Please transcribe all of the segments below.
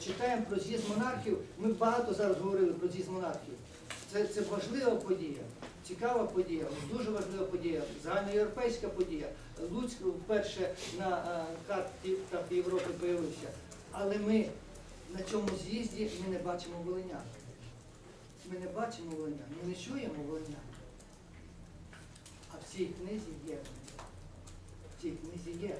читаємо про з'їзд монархів. Ми багато зараз говорили про з'їзд монархів. Це, це важлива подія, цікава подія, дуже важлива подія, загальноєвропейська подія. Луцьк вперше на е, карті Європи появився. Але ми на цьому з'їзді ми не бачимо волинян. Ми не бачимо волинян, ми не чуємо волинян. А в цій книзі є. В цій книзі є.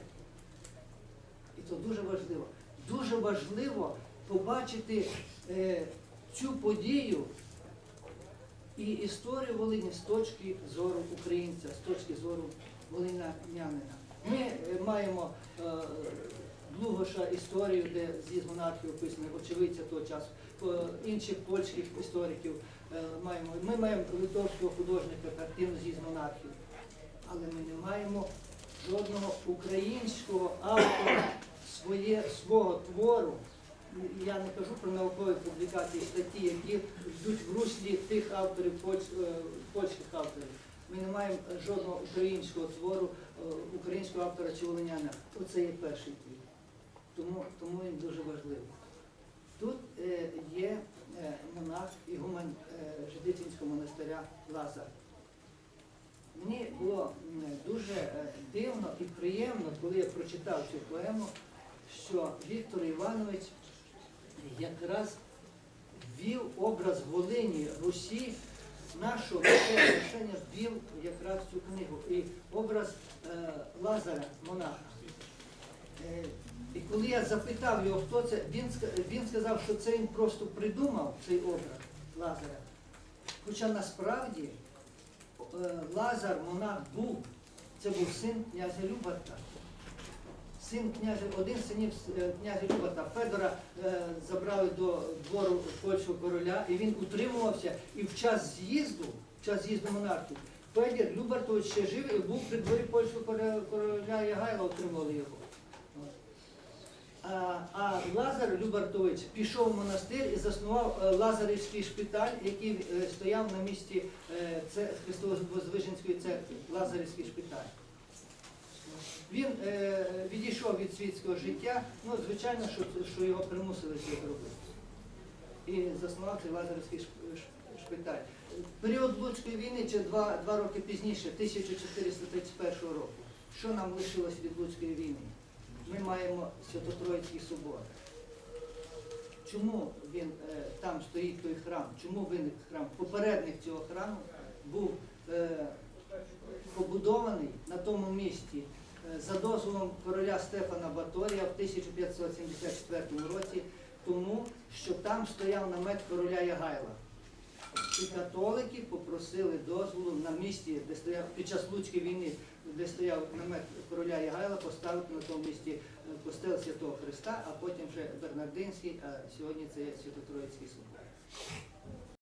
І це дуже важливо. Дуже важливо побачити е, цю подію і історію Волині з точки зору українця, з точки зору волинянина. Ми е, маємо е, Длугоша історію, де з'їзд монархів описаний, очевидця того часу, е, інших польських істориків е, маємо. Ми маємо литовського художника картину з'їзд монархів, але ми не маємо жодного українського автора своє, свого твору. Я не кажу про наукові публікації, статті, які йдуть в руслі тих авторів, польсь- е, польських авторів. Ми не маємо жодного українського твору, е, українського автора чи волиняна. Оце є перший твір. Тому, тому він дуже важливий. Тут е, є е, монах ігумен е, Жидицинського монастиря Лазар. Мені було дуже дивно і приємно, коли я прочитав цю поему, що Віктор Іванович якраз ввів образ Волині, Русі, нашого отношення ввів якраз цю книгу. І образ е, Лазаря, монаха. Е, і коли я запитав його, хто це, він, він сказав, що це він просто придумав цей образ Лазаря. Хоча насправді е, Лазар, монах був, це був син князя Любарта. Син князя, один синів е, князя Любарта, Федора е, забрали до двору польського короля, і він утримувався. І в час з'їзду, в час з'їзду монархів, Федір Любартович ще жив і був при дворі польського короля, Ягайла, отримували його. А, а Лазар Любартович пішов в монастир і заснував е, Лазарівський шпиталь, який стояв на місці Христово-Возвиженської церкви, Лазарівський шпиталь. Він е, відійшов від світського життя, ну, звичайно, що, що його примусили це робити. І заснував цей ш- шпиталь. Період Луцької війни, чи два, два роки пізніше, 1431 року. Що нам лишилось від Луцької війни? Ми маємо Свято-Троїцький собор. Чому він е, там стоїть той храм? Чому виник храм? Попередник цього храму був е, побудований на тому місці за дозволом короля Стефана Баторія в 1574 році, тому що там стояв намет короля Ягайла. І католики попросили дозволу на місці, де стояв під час Луцької війни, де стояв намет короля Ягайла, поставити на тому місці е, костел Святого Христа, а потім вже Бернардинський, а сьогодні це Свято-Троїцький собор.